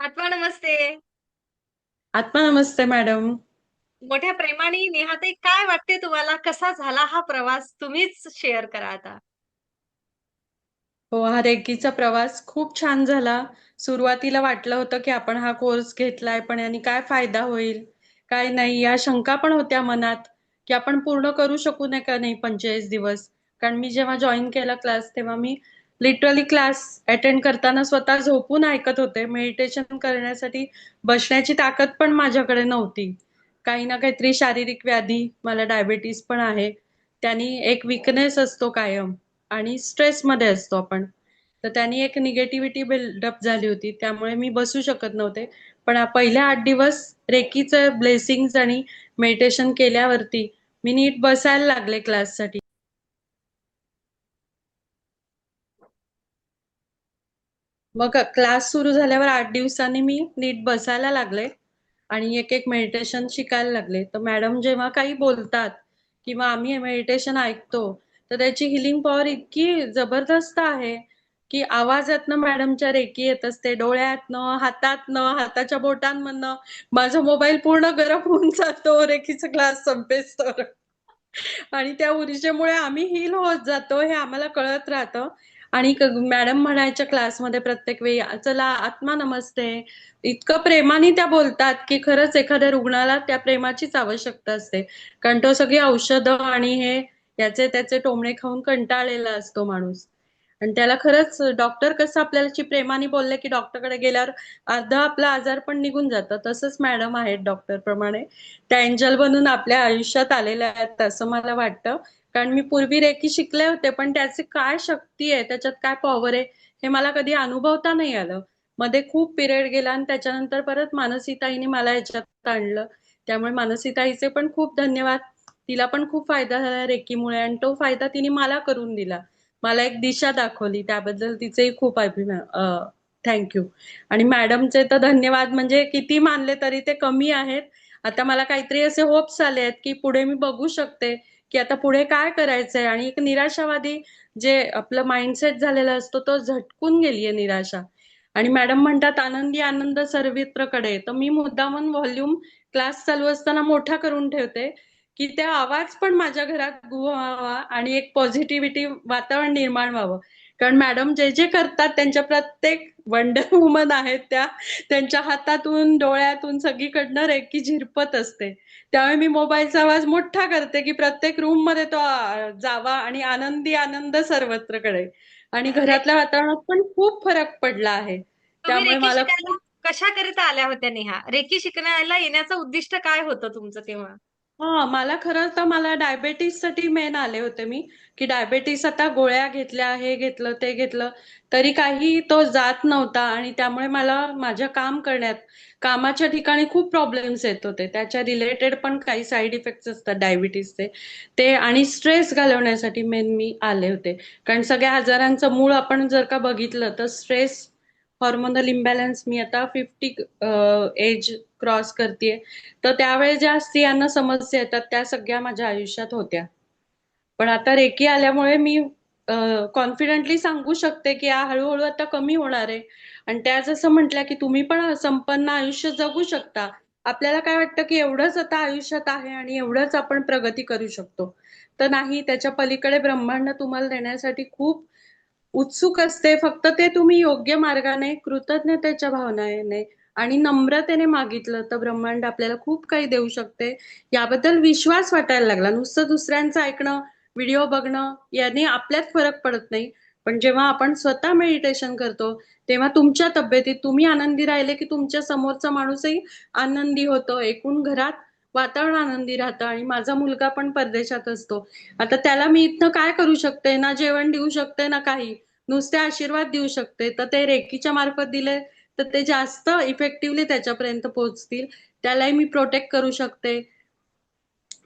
आत्मा नमस्ते. आत्मा नमस्ते मॅडम मोठ्या प्रेमाने नेहाताई काय वाटते तुम्हाला कसा झाला हा प्रवास? तुम्हीच शेअर करा आता. हो हा रेकीचा प्रवास खूप छान झाला सुरुवातीला वाटलं होतं की आपण हा कोर्स घेतलाय पण यांनी काय फायदा होईल काय नाही या शंका पण होत्या मनात की आपण पूर्ण करू शकू नये का नाही पंचेचाळीस दिवस कारण मी जेव्हा जॉईन केला क्लास तेव्हा मी लिटरली क्लास अटेंड करताना स्वतः झोपून ऐकत होते. मेडिटेशन करण्यासाठी बसण्याची ताकद पण माझ्याकडे नव्हती. काही ना काहीतरी शारीरिक व्याधी मला डायबेटीस पण आहे. त्यांनी एक विकनेस असतो कायम आणि स्ट्रेसमध्ये असतो आपण. तर त्यांनी एक निगेटिव्हिटी बिल्डअप झाली होती. त्यामुळे मी बसू शकत नव्हते. पण पहिल्या आठ दिवस रेकीचं ब्लेसिंग्स आणि मेडिटेशन केल्यावरती मी नीट बसायला लागले क्लाससाठी मग क्लास सुरू झाल्यावर आठ दिवसांनी मी नीट बसायला लागले आणि एक एक मेडिटेशन शिकायला लागले. तर मॅडम जेव्हा काही बोलतात किंवा आम्ही मेडिटेशन ऐकतो तर त्याची हिलिंग पॉवर इतकी जबरदस्त आहे की आवाजातनं मॅडमच्या रेकी येत असते डोळ्यातनं हातातनं हाताच्या बोटांमधनं. माझा मोबाईल पूर्ण गरम होऊन जातो रेकीचा क्लास संपेस तर आणि त्या ऊर्जेमुळे आम्ही हील होत जातो हे आम्हाला कळत राहतं. आणि मॅडम म्हणायच्या क्लासमध्ये प्रत्येक वेळी चला आत्मा नमस्ते. इतकं प्रेमाने त्या बोलतात की खरंच एखाद्या रुग्णाला त्या प्रेमाचीच आवश्यकता असते. कारण तो सगळी औषधं आणि हे याचे त्याचे टोमणे खाऊन कंटाळलेला असतो माणूस. आणि त्याला खरंच डॉक्टर कसं आपल्याला प्रेमाने बोलले की डॉक्टरकडे गेल्यावर अर्धा आपला आजार पण निघून जातं. तसंच मॅडम आहेत डॉक्टर प्रमाणे त्या एंजल बनून आपल्या आयुष्यात आलेल्या आहेत असं मला वाटतं. कारण मी पूर्वी रेकी शिकले होते पण त्याची काय शक्ती आहे त्याच्यात काय पॉवर आहे हे मला कधी अनुभवता नाही आलं. मध्ये खूप पिरियड गेला आणि त्याच्यानंतर परत मानसीताईने मला याच्यात आणलं. त्यामुळे मानसीताईचे पण खूप धन्यवाद. तिला पण खूप फायदा झाला रेकीमुळे आणि तो फायदा तिने मला करून दिला. मला एक दिशा दाखवली त्याबद्दल तिचेही खूप अभिमान थँक्यू आणि मॅडमचे तर धन्यवाद म्हणजे किती मानले तरी ते कमी आहेत. आता मला काहीतरी असे होप्स आले आहेत की पुढे मी बघू शकते. की आता पुढे काय करायचंय? आणि एक निराशावादी जे आपलं माइंडसेट झालेला असतो तो झटकून गेलीये निराशा. आणि मॅडम म्हणतात आनंदी आनंद सर्वत्रकडे. तर मी मुद्दामून व्हॉल्यूम क्लास चालू असताना मोठा करून ठेवते की त्या आवाज पण माझ्या घरात व्हावा आणि एक पॉझिटिव्हिटी वातावरण निर्माण व्हावं. कारण मॅडम जे जे करतात त्यांच्या प्रत्येक वंडर वुमन आहेत त्या त्यांच्या हातातून डोळ्यातून सगळीकडनं रेकी झिरपत असते त्यामुळे मी मोबाईलचा आवाज मोठा करते की प्रत्येक रूममध्ये तो जावा आणि आनंदी आनंद सर्वत्रकडे आणि घरातल्या वातावरणात पण खूप फरक पडला आहे त्यामुळे मला कशाकरिता आल्या होत्या नेहा? रेकी शिकण्याला येण्याचं उद्दिष्ट काय होतं तुमचं तेव्हा? हा मला खरं तर मला डायबेटीससाठी मेन आले होते मी. की डायबेटीस आता गोळ्या घेतल्या हे घेतलं ते घेतलं. तरी काही तो जात नव्हता आणि त्यामुळे मला माझ्या काम करण्यात कामाच्या ठिकाणी खूप प्रॉब्लेम्स येत होते. त्याच्या रिलेटेड पण काही साईड इफेक्ट्स असतात डायबिटीसचे ते आणि स्ट्रेस घालवण्यासाठी मेन मी आले होते. कारण सगळ्या आजारांचं मूळ आपण जर का बघितलं तर स्ट्रेस हॉर्मोनल इम्बॅलन्स मी आता फिफ्टी एज क्रॉस करते तर त्यावेळेस ज्या स्त्रियांना समस्या येतात त्या सगळ्या माझ्या आयुष्यात होत्या. पण आता रेकी आल्यामुळे मी कॉन्फिडेंटली सांगू शकते की हा हळूहळू आता कमी होणार आहे. आणि त्या जसं म्हटल्या की तुम्ही पण संपन्न आयुष्य जगू शकता. आपल्याला काय वाटतं की एवढंच आता आयुष्यात आहे आणि एवढंच आपण प्रगती करू शकतो. तर नाही त्याच्या पलीकडे ब्रह्मांड तुम्हाला देण्यासाठी खूप उत्सुक असते. फक्त ते तुम्ही योग्य मार्गाने कृतज्ञतेच्या भावनेने आणि नम्रतेने मागितलं तर ब्रह्मांड आपल्याला खूप काही देऊ शकते. याबद्दल विश्वास वाटायला लागला. नुसतं दुसऱ्यांचं ऐकणं व्हिडिओ बघणं याने आपल्यात फरक पडत नाही. पण जेव्हा आपण स्वतः मेडिटेशन करतो तेव्हा तुमच्या तब्येतीत तुम्ही आनंदी राहिले की तुमच्या समोरचा माणूसही आनंदी होतो. एकूण घरात वातावरण आनंदी राहतं आणि माझा मुलगा पण परदेशात असतो. आता त्याला मी इथनं काय करू शकते? ना जेवण देऊ शकते ना काही. नुसते आशीर्वाद देऊ शकते. तर ते रेकीच्या मार्फत दिले. तर ते जास्त इफेक्टिव्हली त्याच्यापर्यंत पोहोचतील. त्यालाही मी प्रोटेक्ट करू शकते.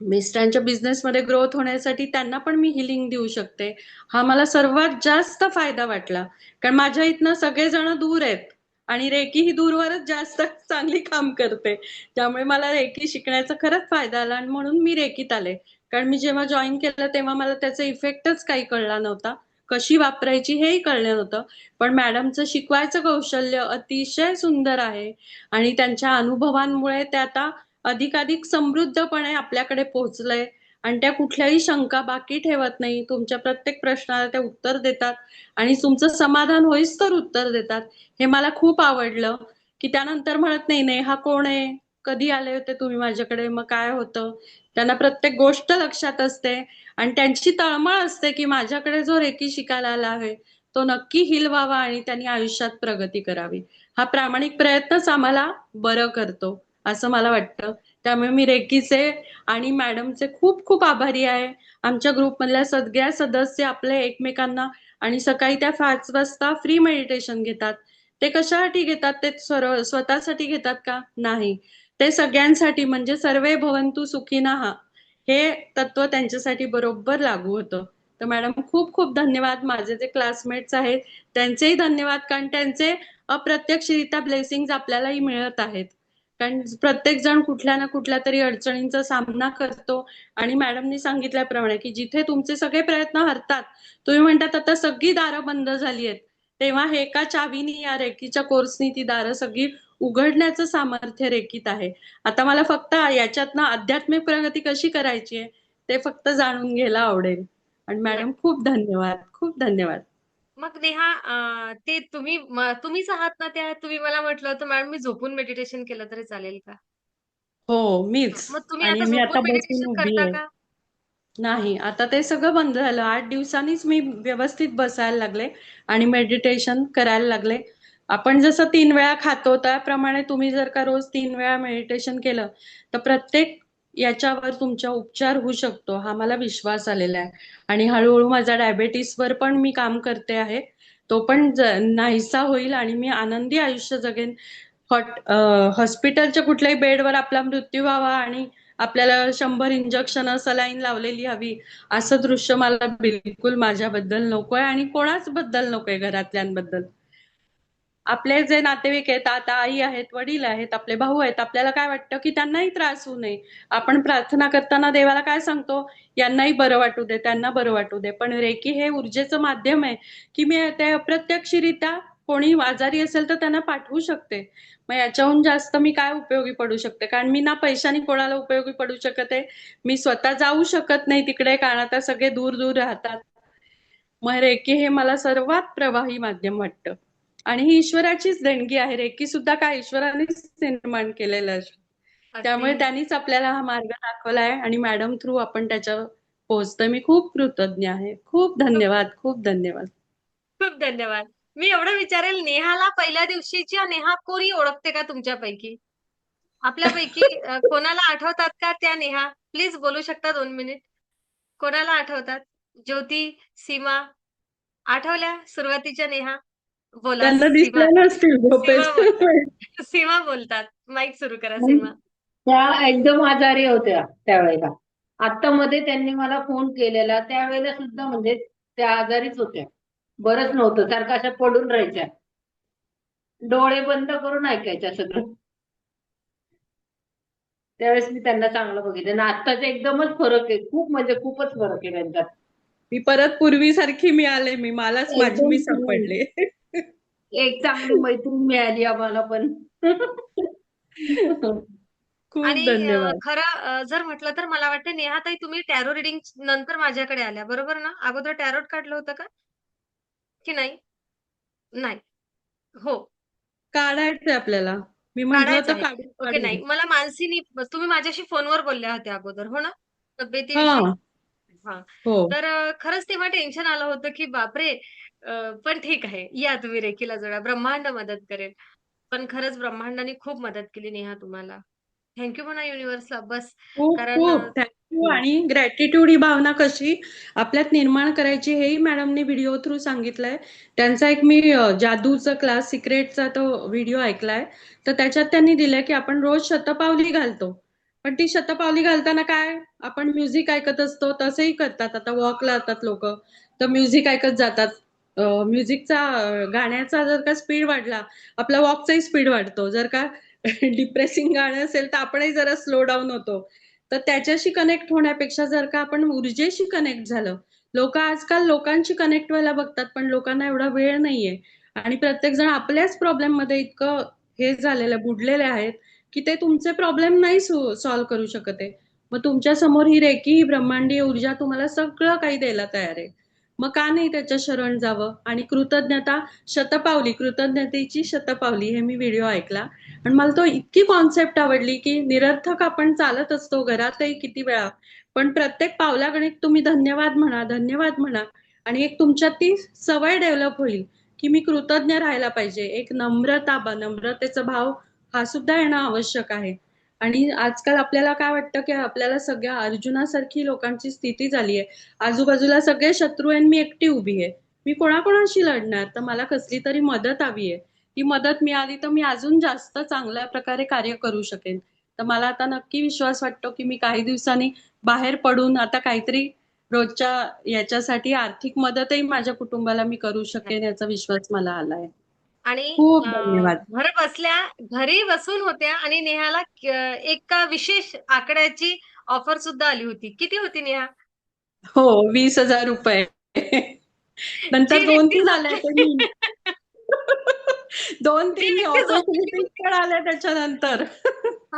मिस्टरांच्या बिझनेसमध्ये ग्रोथ होण्यासाठी त्यांना पण मी हिलिंग देऊ शकते. हा मला सर्वात जास्त फायदा वाटला. कारण माझ्या इथनं सगळेजण दूर आहेत आणि रेकी ही दूरवरच जास्त चांगली काम करते. त्यामुळे मला रेकी शिकण्याचा खरंच फायदा आला आणि म्हणून मी रेकीत आले. कारण मी जेव्हा जॉईन केलं तेव्हा मला त्याचा इफेक्टच काही कळला नव्हता. कशी वापरायची हेही कळलं नव्हतं. पण मॅडमचं शिकवायचं कौशल्य अतिशय सुंदर आहे. आणि त्यांच्या अनुभवांमुळे ते आता अधिकाधिक समृद्धपणे आपल्याकडे पोहोचलंय. आणि त्या कुठल्याही शंका बाकी ठेवत नाही. तुमच्या प्रत्येक प्रश्नाला ते उत्तर देतात. आणि तुमचं समाधान होईस तर उत्तर देतात. हे मला खूप आवडलं. की त्यानंतर म्हणत नाही नाही हा कोण आहे? कधी आले होते तुम्ही माझ्याकडे? मग काय होतं? त्यांना प्रत्येक गोष्ट लक्षात असते. आणि त्यांची तळमळ असते की माझ्याकडे जो रेकी शिकायला आला आहे तो नक्की हिल व्हावा आणि त्यांनी आयुष्यात प्रगती करावी. हा प्रामाणिक प्रयत्नच आम्हाला बरं करतो असं मला वाटतं. त्यामुळे मी रेकीचे आणि मॅडमचे खूप खूप आभारी आहे. आमच्या ग्रुपमधल्या सगळ्या सदस्य आपले एकमेकांना आणि सकाळी त्या पाच वाजता फ्री मेडिटेशन घेतात. ते कशासाठी घेतात? ते स्वतःसाठी घेतात का? नाही. ते सगळ्यांसाठी म्हणजे सर्वे भवंतू सुखिनः हा हे तत्व त्यांच्यासाठी बरोबर लागू होतं. तर मॅडम खूप खूप धन्यवाद. माझे जे क्लासमेट्स आहेत त्यांचेही धन्यवाद कारण त्यांचे अप्रत्यक्षरित्या ब्लेसिंग आपल्यालाही मिळत आहेत. कारण प्रत्येक जण कुठल्या ना कुठल्या तरी अडचणींचा सामना करतो. आणि मॅडमनी सांगितल्याप्रमाणे की जिथे तुमचे सगळे प्रयत्न हरतात तुम्ही म्हणतात आता सगळी दारं बंद झाली आहेत. तेव्हा हे एका चावीनी या रेकीच्या कोर्सनी ती दारं सगळी उघडण्याचं सामर्थ्य रेकीत आहे. आता मला फक्त याच्यातनं आध्यात्मिक प्रगती कशी करायची आहे ते फक्त जाणून घ्यायला आवडेल. आणि मॅडम खूप धन्यवाद खूप धन्यवाद. मग नेहा ते तुम्ही तुम्हीच आहात ना त्या? तुम्ही मला म्हटलं होतं मॅडम मी झोपून मेडिटेशन केलं तरी चालेल का? हो मीच. मग तुम्ही आता झोपून मेडिटेशन करता का? नाही आता ते सगळं बंद झालं. आठ दिवसांनीच मी व्यवस्थित बसायला लागले आणि मेडिटेशन करायला लागले. आपण जसं तीन वेळा खातो त्याप्रमाणे तुम्ही जर का रोज तीन वेळा मेडिटेशन केलं तर प्रत्येक याच्यावर तुमचा उपचार होऊ शकतो हा मला विश्वास आलेला आहे. आणि हळूहळू माझा डायबेटीसवर पण मी काम करते आहे. तो पण नाहीसा होईल आणि मी आनंदी आयुष्य जगेन. हॉट हॉस्पिटलच्या कुठल्याही बेडवर आपला मृत्यू व्हावा आणि आपल्याला शंभर इंजेक्शन सलाईन लावलेली हवी असं दृश्य मला बिलकुल माझ्याबद्दल नकोय आणि कोणाच बद्दल नकोय घरातल्यांबद्दल. आपले जे नातेवाईक आहेत आता आई आहेत वडील आहेत आपले भाऊ आहेत आपल्याला काय वाटतं की त्यांनाही त्रास होऊ नये? आपण प्रार्थना करताना देवाला काय सांगतो? यांनाही बरं वाटू दे त्यांना बरं वाटू दे. पण रेकी हे ऊर्जेचं माध्यम आहे की मी ते अप्रत्यक्षरित्या कोणी आजारी असेल तर त्यांना पाठवू शकते. मग याच्याहून जास्त मी काय उपयोगी पडू शकते? कारण मी ना पैशाने कोणाला उपयोगी पडू शकत आहे. मी स्वतः जाऊ शकत नाही तिकडे कारण आता सगळे दूर दूर राहतात. मग रेकी हे मला सर्वात प्रवाही माध्यम वाटतं. आणि ही ईश्वराचीच देणगी आहे रेकी सुद्धा काय ईश्वरानेच निर्माण केलेलं आहे. त्यामुळे त्यांनीच आपल्याला हा मार्ग दाखवला आहे आणि मॅडम थ्रू आपण त्याच्यावर पोहोचतोय मी खूप कृतज्ञ आहे. खूप धन्यवाद खूप धन्यवाद. खूप धन्यवाद. मी एवढं विचारेल नेहाला पहिल्या दिवशीची नेहा कोणी ओळखते का तुमच्यापैकी? आपल्यापैकी कोणाला आठवतात का त्या नेहा? प्लीज बोलू शकता दोन मिनिट? कोणाला आठवतात? ज्योती सीमा आठवल्या सुरुवातीच्या नेहा? बोला त्यांना सीमा. दिसलं नसतील झोपेत. सीमा सीमा बोलतात. माईक सुरू करा सीमा. त्या एकदम आजारी होत्या त्यावेळेला. आता मध्ये त्यांनी मला फोन केलेला. त्यावेळेला सुद्धा म्हणजे त्या आजारीच होत्या. बरंच नव्हतं. सारखं अशा पडून राहायच्या. डोळे बंद करून ऐकायच्या सगळं. त्यावेळेस मी त्यांना चांगलं बघितलं. आणि आत्ताच एकदमच फरक आहे. खूप म्हणजे खूपच फरक आहे त्यांच्यात मी परत पूर्वीसारखी मिळाले. मी मलाच माझी मी सापडले. एक चांगली मैत्रीण मिळाली आम्हाला पण. खूप आणि अ, धन्यवाद. खरं अ, जर म्हटलं तर मला वाटतं नेहाताई तुम्ही टॅरो रिडिंग नंतर माझ्याकडे आल्या. बरोबर ना? अगोदर टॅरोट काढलं होतं का? की नाही? नाही. हो. काढायचंय आपल्याला. मी म्हंटल काढायचं होतं आहे. काढू ओके काढू. नाही. मला मानसीनी तुम्ही माझ्याशी फोनवर बोलल्या होत्या अगोदर हो ना? हा. तब्येतीविषयी हा. हो. तर अ, खरंच तेव्हा टेन्शन आलं होतं की बापरे पण ठीक आहे. या तुम्ही रेकीला जोडा. ब्रह्मांड मदत करेल. पण खरंच ब्रह्मांडाने खूप मदत केली नेहा तुम्हाला. थँक्यू म्हणा युनिव्हर्सला बस. कारण थँक्यू. आणि ग्रॅटिट्यूड ही भावना कशी आपल्यात निर्माण करायची हेही मॅडमने व्हिडिओ थ्रू सांगितलंय. त्यांचा एक मी जादूचा क्लास सिक्रेटचा तो व्हिडिओ ऐकलाय. तर त्याच्यात त्यांनी दिलंय की आपण रोज शतपावली घालतो. पण ती शतपावली घालताना काय? आपण म्युझिक ऐकत असतो तसंही करतात. आता वॉकला जातात लोक. तर म्युझिक ऐकत जातात. म्युझिकचा गाण्याचा जर का स्पीड वाढला आपला वॉकचाही स्पीड वाढतो. जर का डिप्रेसिंग गाणं असेल तर आपणही जरा स्लो डाऊन होतो. तर त्याच्याशी कनेक्ट होण्यापेक्षा जर का आपण ऊर्जेशी कनेक्ट झालं लोक आजकाल लोकांशी कनेक्ट व्हायला बघतात पण लोकांना एवढा वेळ नाहीये. आणि प्रत्येक जण आपल्याच प्रॉब्लेममध्ये इतकं हे झालेलं बुडलेले आहेत की ते तुमचे प्रॉब्लेम नाही सॉल्व्ह करू शकत आहे. मग तुमच्यासमोर ही रेकी ही ब्रह्मांडीय ऊर्जा तुम्हाला सगळं काही द्यायला तयार आहे. मग का नाही त्याच्या शरण जावं? आणि कृतज्ञता शतपावली कृतज्ञतेची शतपावली हे मी व्हिडिओ ऐकला. आणि मला तो इतकी कॉन्सेप्ट आवडली की निरर्थक आपण चालत असतो घरातही किती वेळा. पण प्रत्येक पावलागणित तुम्ही धन्यवाद म्हणा धन्यवाद म्हणा. आणि एक तुमच्यात ती सवय डेव्हलप होईल की मी कृतज्ञ राहायला पाहिजे. एक नम्रता नम्रतेचा भाव हा सुद्धा येणं आवश्यक आहे. आणि आजकाल आपल्याला काय वाटतं की आपल्याला सगळ्या अर्जुनासारखी लोकांची स्थिती झाली आहे. आजूबाजूला सगळे शत्रू आहे आणि मी एकटी उभी आहे. मी कोणाकोणाशी लढणार? तर मला कसली तरी मदत हवी आहे. ती मदत मिळाली तर मी अजून जास्त चांगल्या प्रकारे कार्य करू शकेन. तर मला आता नक्की विश्वास वाटतो की मी काही दिवसांनी बाहेर पडून आता काहीतरी रोजच्या याच्यासाठी आर्थिक मदतही माझ्या कुटुंबाला मी करू शकेन याचा विश्वास मला आलाय. आणि खूप धन्यवाद. घर बसल्या घरी बसून होत्या आणि नेहाला एक विशेष आकड्याची ऑफर सुद्धा आली होती. किती होती नेहा? हो वीस हजार रुपये. नंतर दोन तीन आले ते मी दोन तीन व्यक्ती झोपली ऑपॉर्च्युनिटी पण आल्या त्याच्यानंतर.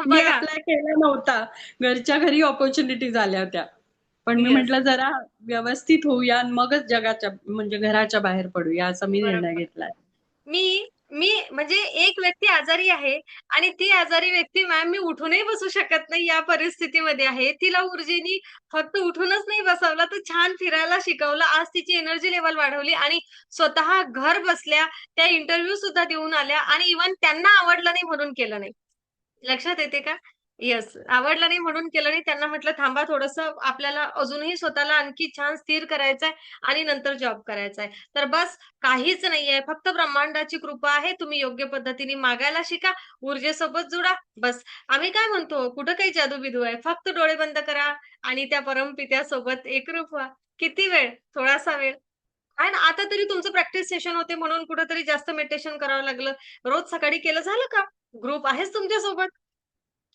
मी अप्लाय केला नव्हता. घरच्या घरी ऑपॉर्च्युनिटीज आल्या होत्या. पण मी. म्हटलं जरा व्यवस्थित होऊया मगच जगाच्या म्हणजे घराच्या बाहेर पडूया. असा मी निर्णय. घेतलाय. मी मी म्हणजे एक व्यक्ती आजारी आहे आणि ती आजारी व्यक्ती मॅम मी उठूनही बसू शकत नाही या परिस्थितीमध्ये आहे. तिला ऊर्जेनी फक्त उठूनच नाही बसवलं तर छान फिरायला शिकवलं. आज तिची एनर्जी लेवल वाढवली आणि स्वतः घर बसल्या त्या इंटरव्ह्यू सुद्धा देऊन आल्या आणि इव्हन त्यांना आवडलं नाही म्हणून केलं नाही. लक्षात येते का? येस आवडलं नाही म्हणून केलं नाही. त्यांना म्हटलं थांबा थोडस. आपल्याला अजूनही स्वतःला आणखी छान स्थिर करायचंय आणि नंतर जॉब करायचा आहे तर बस काहीच नाहीये. फक्त ब्रह्मांडाची कृपा आहे. तुम्ही योग्य पद्धतीने मागायला शिका. ऊर्जेसोबत जुडा. बस. आम्ही काय म्हणतो? कुठं काही जादू बिदू आहे. फक्त डोळे बंद करा आणि त्या परमपित्यासोबत एकरूप व्हा. किती वेळ? थोडासा वेळ. आणि ना आता तरी तुमचं प्रॅक्टिस सेशन होते म्हणून कुठेतरी जास्त मेडिटेशन करावं लागलं. रोज सकाळी केलं झालं का? ग्रुप आहेच तुमच्यासोबत.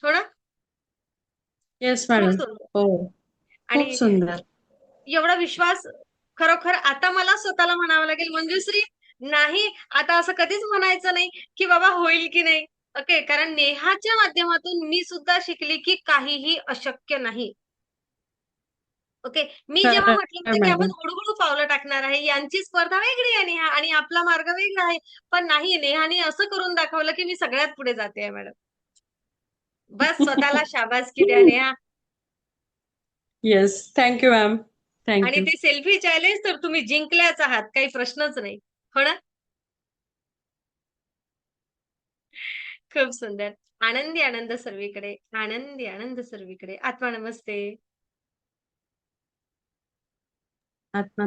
थोडं? येस खूप मॅडम हो खूप आणि सुंदर. एवढा विश्वास खरोखर आता मला स्वतःला म्हणावं लागेल मंजुश्री नाही आता असं कधीच म्हणायचं नाही की बाबा होईल की नाही. ओके कारण नेहाच्या माध्यमातून मी सुद्धा शिकली की काहीही अशक्य नाही. ओके मी जेव्हा म्हटलं होतं की आपण हळूहळू पावलं टाकणार आहे यांची स्पर्धा वेगळी आहे नेहा आणि आपला मार्ग वेगळा आहे पण नाही नेहाने असं करून दाखवलं की मी सगळ्यात पुढे जाते आहे मॅडम बस स्वतःला शाबासकी द्या Neha yes thank you ma'am आणि थँक्यू ते सेल्फी चॅलेंज तर तुम्ही जिंकल्याच आहात काही प्रश्नच नाही. हो ना? खूप सुंदर. आनंदी आनंद सर्वीकडे. आनंदी आनंद सर्वीकडे. आत्मा नमस्ते. आत्मा